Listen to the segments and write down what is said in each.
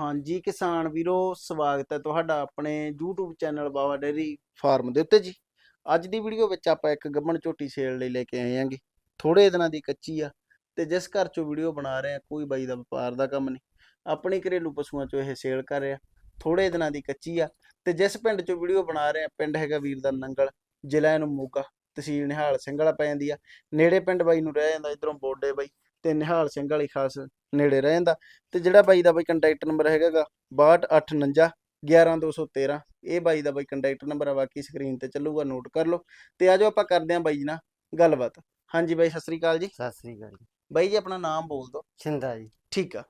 ਹਾਂਜੀ, ਕਿਸਾਨ ਵੀਰੋ, ਸਵਾਗਤ ਹੈ ਤੁਹਾਡਾ ਆਪਣੇ YouTube channel Bawa dairy farm ਦੇ ਉੱਤੇ ਜੀ। ਅੱਜ ਦੀ ਵੀਡੀਓ ਵਿੱਚ ਆਪਾਂ ਇੱਕ ਗੱਬਣ ਝੋਟੀ ਸੇਲ ਲਈ ਲੈ ਕੇ ਆਏ ਆਂਗੇ ਥੋੜੇ ਦਿਨਾਂ ਦੀ ਕੱਚੀ ਆ ਤੇ ਜਿਸ ਘਰ ਚੋਂ ਵੀਡੀਓ ਬਣਾ ਰਹੇ ਆ ਕੋਈ ਬਾਈ ਦਾ ਵਪਾਰ ਦਾ ਕੰਮ ਨਹੀਂ। ਆਪਣੇ ਘਰੇਲੂ ਪਸ਼ੂਆਂ ਚੋਂ ਇਹ ਸੇਲ ਕਰ ਰਿਹਾ ਥੋੜੇ ਦਿਨਾਂ ਦੀ ਕੱਚੀ ਆ ਤੇ ਜਿਸ ਪਿੰਡ ਚੋਂ ਵੀਡੀਓ ਬਣਾ ਰਹੇ ਆ ਪਿੰਡ ਹੈਗਾ ਵੀਰ ਦਾ ਨੰਗਲ, ਜ਼ਿਲ੍ਹਾ ਇਹਨੂੰ ਮੋਗਾ, ਤਹਿਸੀਲ ਨਿਹਾਲ ਸਿੰਘ ਪੈ ਜਾਂਦੀ ਆ। ਨੇੜੇ ਪਿੰਡ ਬਾਈ ਨੂੰ ਰਹਿ ਜਾਂਦਾ, ਇਧਰੋਂ ਬੋਡੇ ਬਾਈ। ਤੇ ਨਿਹਾਲ ਸਿੰਘ ਵਾਲੀ ਖਾਸ ਨੇੜੇ ਰਹਿ ਜਾਂਦਾ। ਤੇ ਜਿਹੜਾ ਬਾਈ ਦਾ ਬਾਈ ਕੰਟੈਕਟ ਨੰਬਰ ਹੈਗਾਗਾ 6249 11213 ਇਹ ਬਾਈ ਦਾ ਬਾਈ ਕੰਟੈਕਟ ਨੰਬਰ ਆ ਬਾਕੀ ਸਕਰੀਨ ਤੇ ਚੱਲੂਗਾ ਨੋਟ ਕਰ ਲਓ। ਤੇ ਆਜੋ ਆਪਾਂ ਕਰਦੇ ਆਂ ਬਾਈ ਜੀ ਨਾਲ ਗੱਲਬਾਤ। ਹਾਂਜੀ ਬਾਈ ਸਤਿ ਸ੍ਰੀ ਅਕਾਲ ਜੀ। ਸਤਿ ਸ੍ਰੀ ਅਕਾਲ ਜੀ। ਬਾਈ ਜੀ ਆਪਣਾ ਨਾਮ ਬੋਲ ਦਿਓ। ਛਿੰਦਾ ਜੀ। ਠੀਕ ਆ।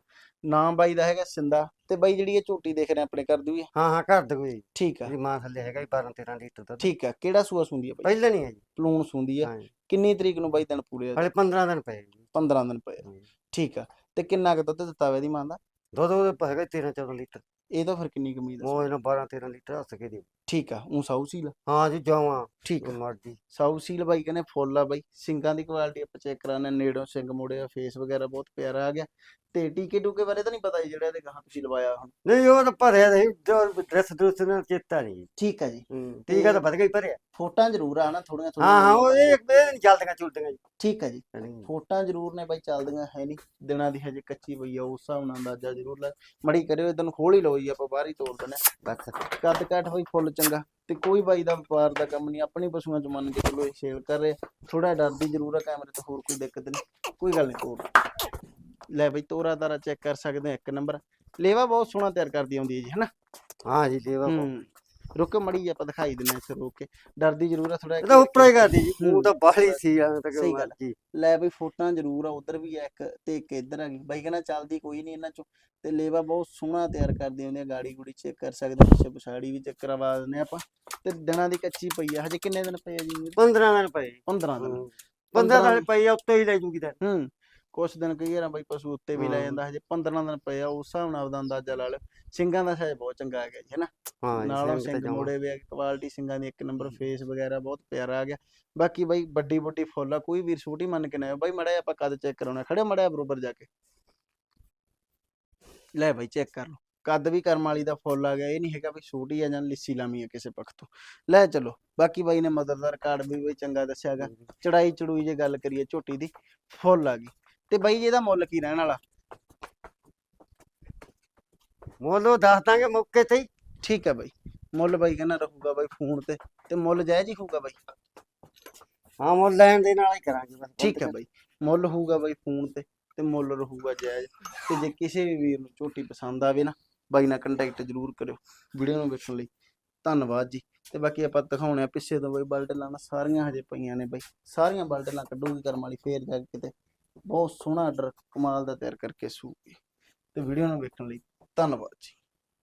ਨਾਮ ਬਾਈ ਦਾ ਹੈਗਾ ਸਿੰਦਾ ਤੇ ਬਾਈ ਜਿਹੜੀ ਇਹ ਝੋਟੀ ਦੇਖ ਰਹੇ ਆ ਆਪਣੇ ਘਰ ਦੀ ਵੀ। ਆ? ਹਾਂ ਹਾਂ ਘਰ ਦੇ ਕੋਈ। ਠੀਕ ਆ। ਜੀ ਮਾਂ ਥੱਲੇ ਹੈਗਾ ਜੀ 12 13 ਲੀਟਰ ਦਾ ਠੀਕ ਆ। ਕਿਹੜਾ ਸੂਆ ਸੁੰਦੀ ਆ ਬਾਈ? ਪਹਿਲਾਂ ਨਹੀਂ ਹੈ ਜੀ। ਪਲੂਣ ਸੁੰਦੀ ਆ। ਕਿੰਨੀ ਤਰੀਕ ਨੂੰ ਬਾਈ ਦਿਨ ਪੂਰੇ ਆ? ਹਲੇ 15 ਦਿਨ ਪਏ ਜੀ। 15 ਦਿਨ ਪਏ ਆ। ਠੀਕ ਆ ਤੇ ਕਿੰਨਾ ਕੁ ਦੁੱਧ ਦਿੱਤਾ ਵੇ ਦੀ ਮਾਂ ਦਾ? ਦੁੱਧ ਉਹਦੇ ਹੈਗਾ 13 14 ਲੀਟਰ। ਇਹ ਤਾਂ ਫਿਰ ਕਿੰਨੀ ਕਮੀ ਦਾ ਉਹ ਇਹਨਾਂ 12 13 ਲੀਟਰ ਹੱਸ ਕੇ ਦੇ ਠੀਕ ਆ ਉਹ ਸਾਊ ਸੀਲ ਹਾਂ ਜੀ ਜਾਵਾਂ ਠੀਕ ਆ। ਮਰਜ਼ੀ। ਸਾਊ ਸੀਲ ਬਾਈ ਕਹਿੰਦੇ ਫੁੱਲ ਆ ਬਾਈ। ਸਿੰਗਾਂ ਦੀ ਕੁਆਲਿਟੀ ਆਪਾਂ ਚੈੱਕ ਕਰਾਣੇ ਨੇੜੋਂ ਸਿੰਘ ਮੋੜੇ ਆ ਫੇਸ ਵਗੈਰਾ ਬਹੁਤ ਪਿਆਰਾ ਆ ਗਿਆ। ਤੇ ਟੀਕੇ ਟੂਕੇ ਬਾਰੇ ਤਾਂ ਨਹੀਂ ਪਤਾ ਜੀ ਜਿਹੜਾ ਇਹਦੇ ਗਾਹਾਂ ਤੁਸੀਂ ਲਵਾਇਆ ਹੁਣ। ਨਹੀਂ ਉਹ ਤਾਂ ਭਰਿਆ ਨਹੀਂ ਡਰੈਸ ਡਰੈਸ ਨਾਲ ਚੇਤਾ ਨਹੀਂ। ਜੀ ਠੀਕ ਆ ਜੀ। ਹੂੰ, ਠੀਕ ਆ ਤਾਂ ਵਧ ਗਈ ਭਰਿਆ। ਫੋਟਾਂ ਜ਼ਰੂਰ ਆ ਨਾ ਥੋੜੀਆਂ ਹਾਂ ਹਾਂ ਉਹ ਇਹ ਇਹ ਨਹੀਂ ਚੱਲਦੀਆਂ ਚੁਲਦੀਆਂ ਜੀ। ਠੀਕ ਆ ਜੀ। ਫੋਟਾਂ ਜ਼ਰੂਰ ਨੇ ਬਾਈ ਚੱਲਦੀਆਂ ਹੈ ਨਹੀਂ। ਦਿਨਾਂ ਦੀ ਹਜੇ ਕੱਚੀ ਪਈ ਆ ਉਸ ਹਿਸਾਬ ਨਾਲ ਅੰਦਾਜ਼ਾ ਜ਼ਰੂਰ ਲੈ। ਮੜੀ ਕਰਿਓ ਇਦਾਂ ਖੋਲ ਹੀ ਲਓ ਜੀ ਆਪਾਂ ਬਾਹਰ ਹੀ ਤੋੜ ਦਿੰਦੇ ਹਾਂ। ਬਸ। ਕੱਦ ਕੱਟ ਹੋਈ ਫੁੱਲ ਚੰਗਾ। ਤੇ ਕੋਈ ਬਾਈ ਦਾ ਵਪਾਰ ਦਾ ਕੰਮ ਨਹੀਂ ਆਪਣੀ ਪਸ਼ੂਆਂ ਚ ਮੰਨ ਕੇ ਚਲੋ ਇਹ ਸੇਲ ਕਰ ਰਹੇ। ਥੋੜਾ ਡਰਦੀ ਜ਼ਰੂਰ ਆ ਕੈਮਰੇ ਤੋਂ ਹੋਰ ਕੋਈ ਦਿੱਕਤ ਨਹੀਂ। ਕੋਈ ਗੱਲ ਨਹੀਂ ਤੋੜ ਲੈ ਬਈ ਤੋਰਾ ਤਾਰਾ ਚੈੱਕ ਕਰ ਸਕਦੇ ਆ ਇੱਕ ਨੰਬਰ ਲੇਵਾ ਬਹੁਤ ਸੋਹਣਾ ਤਿਆਰ ਕਰਦੀ ਆਉਂਦੀ ਹੈ ਜੀ ਹਨਾ? ਹਾਂ ਜੀ ਲੇਵਾ ਹੂੰ। ਰੁਕ ਮੜੀ ਆਪਾਂ ਦਿਖਾਈ ਦਿੰਨੇ ਇੱਥੇ ਰੋਕ ਕੇ। ਡਰਦੀ ਜ਼ਰੂਰ ਆ ਥੋੜਾ ਤਾਂ ਉੱਪਰ ਹੀ ਕਰਦੀ ਜੀ। ਉਹ ਤਾਂ ਬਾਹਲੀ ਸੀ ਆਂ ਤਾਂ ਸਹੀ ਗੱਲ। ਮਰਜ਼ੀ ਲੈ ਬਈ ਫੋਟੋਆਂ ਜ਼ਰੂਰ ਆ ਉਧਰ ਵੀ ਆ ਇੱਕ ਤੇ ਇੱਕ ਇੱਧਰ ਆ ਗਈ। ਬਾਈ ਕਹਿੰਦਾ ਚੱਲਦੀ ਕੋਈ ਨਹੀਂ ਇਹਨਾਂ ਚੋਂ। ਤੇ ਲੇਵਾ ਬਹੁਤ ਸੋਹਣਾ ਤਿਆਰ ਕਰਦੀ ਹੁੰਦੀ ਆ ਗਾੜੀ ਗੁੜੀ ਚੈੱਕ ਕਰ ਸਕਦੇ ਆ, ਪਿੱਛੇ ਪਛਾੜੀ ਵੀ ਚੈੱਕ ਕਰਵਾ ਆ ਆਪਾਂ। ਤੇ ਦਿਨਾਂ ਦੀ ਕੱਚੀ ਪਈ ਆ ਹਜੇ ਕਿੰਨੇ ਦਿਨ ਪਏ ਆ ਜੀ? 15 ਦਿਨ ਪਏ। 15 ਦਿਨ। 15 ਦਿਨ ਪਏ ਆ, ਉੱਤੇ ਹੀ ਲੈ ਜੂਗੀ ਤਾਂ। ਹੂੰ। ਕੁਛ ਦਿਨ ਕਈ ਵਾਰ ਬਾਈ ਪਸ਼ੂ ਉੱਤੇ ਵੀ ਲੈ। ਜਾਂਦਾ ਹਜੇ 15 ਦਿਨ ਪਏ ਆ ਉਸ ਹਿਸਾਬ ਨਾਲ ਆਪਦਾ ਅੰਦਾਜ਼ਾ ਲਾ ਲਿਓ। ਸਿੰਘਾਂ ਦਾ ਸਾਇਜ਼ ਬਹੁਤ ਚੰਗਾ ਆ ਗਿਆ ਜੀ ਹਨਾ? ਹਾਂ ਜੀ, ਨਾਲੋਂ ਸਿੰਘ ਤਾਂ ਸਿੰਘ ਜਮਾਂ। ਮੋੜੇ ਵੀ ਕੁਆਲਿਟੀ ਸਿੰਘਾਂ ਦੀ ਇੱਕ ਨੰਬਰ ਫੇਸ ਵਗੈਰਾ ਬਹੁਤ ਪਿਆਰਾ ਆ ਗਿਆ। ਬਾਕੀ ਬਾਈ ਵੱਡੀ ਵੱਡੀ ਫੁੱਲ ਆ ਕੋਈ ਵੀਰ ਛੋਟੀ ਮੰਨ ਕੇ ਨਾ ਆਇਓ। ਬਾਈ ਮੜਾ ਆਪਾਂ ਕੱਦ ਚੈੱਕ ਕਰਾਉਣਾ ਖੜੇ ਮੜਾ ਬਰੋਬਰ ਜਾ ਕੇ। ਲੈ ਬਾਈ ਚੈੱਕ ਕਰ ਲਓ। ਕੱਦ ਵੀ ਕਰਮ ਵਾਲੀ ਦਾ ਫੁੱਲ ਆ ਗਿਆ ਇਹ ਨਹੀਂ ਹੈਗਾ ਵੀ ਛੋਟੀ ਆ ਜਾਂ ਲਿੱਸੀ ਲਾਮੀ ਆ ਕਿਸੇ ਪੱਖ ਤੋਂ। ਲੈ ਚਲੋ ਬਾਕੀ ਬਾਈ ਨੇ ਮਦਰ ਦਾ ਰਿਕਾਰਡ ਵੀ ਬਈ ਚੰਗਾ ਦੱਸਿਆਗਾ ਚੜਾਈ ਚੜੂਈ ਜੇ ਗੱਲ ਕਰੀਏ ਝੋਟੀ ਦੀ ਫੁੱਲ ਆ ਗਈ। ਤੇ ਬਾਈ ਜੀ ਇਹਦਾ ਮੁੱਲ ਕੀ ਰਹਿਣ ਵਾਲਾ? ਮੁੱਲ ਉਹ ਦੱਸ ਦਾਂਗੇ ਮੌਕੇ ਤੇ ਹੀ। ਠੀਕ ਹੈ ਬਾਈ। ਮੁੱਲ ਬਾਈ ਕਹਿੰਦਾ ਰਹੂਗਾ ਬਾਈ ਫੋਨ ਤੇ ਤੇ ਮੁੱਲ ਜਾਇਜ਼ ਹੀ ਹੋਊਗਾ ਬਾਈ। ਹਾਂ ਮੁੱਲ ਲੈਣ ਦੇ ਨਾਲ ਹੀ ਕਰਾਂਗੇ ਬਸ। ਠੀਕ ਹੈ ਬਾਈ। ਮੁੱਲ ਹੋਊਗਾ ਬਾਈ ਫੋਨ ਤੇ ਤੇ ਮੁੱਲ ਰਹੂਗਾ ਜਾਇਜ਼। ਤੇ ਜੇ ਕਿਸੇ ਵੀ ਵੀਰ ਨੂੰ ਝੋਟੀ ਪਸੰਦ ਆਵੇ ਨਾ ਬਾਈ ਨਾਲ ਕੰਟੈਕਟ ਜ਼ਰੂਰ ਕਰਿਓ ਵੀਡੀਓ ਨੂੰ ਵੇਖਣ ਲਈ। ਧੰਨਵਾਦ ਜੀ। ਤੇ ਬਾਕੀ ਆਪਾਂ ਦਿਖਾਉਣੇ ਆ ਪਿੱਛੇ ਤੋਂ ਬਾਈ ਬਲਟਲਾਂ ਨਾ ਸਾਰੀਆਂ ਹਜੇ ਪਈਆਂ ਨੇ ਬਾਈ। ਸਾਰੀਆਂ ਬਲਟਲਾਂ ਕੱਢੂਗੀ ਕਰਮ ਵਾਲੀ ਫੇਰ ਜਾ ਕੇ ਕਿਤੇ। ਬਹੁਤ ਸੋਹਣਾ ਆਰਡਰ ਕਮਾਲ ਦਾ ਤਿਆਰ ਕਰਕੇ ਸੂਗੀ ਤੇ ਵੀਡੀਓ ਨੂੰ ਵੇਖਣ ਲਈ ਧੰਨਵਾਦ ਜੀ।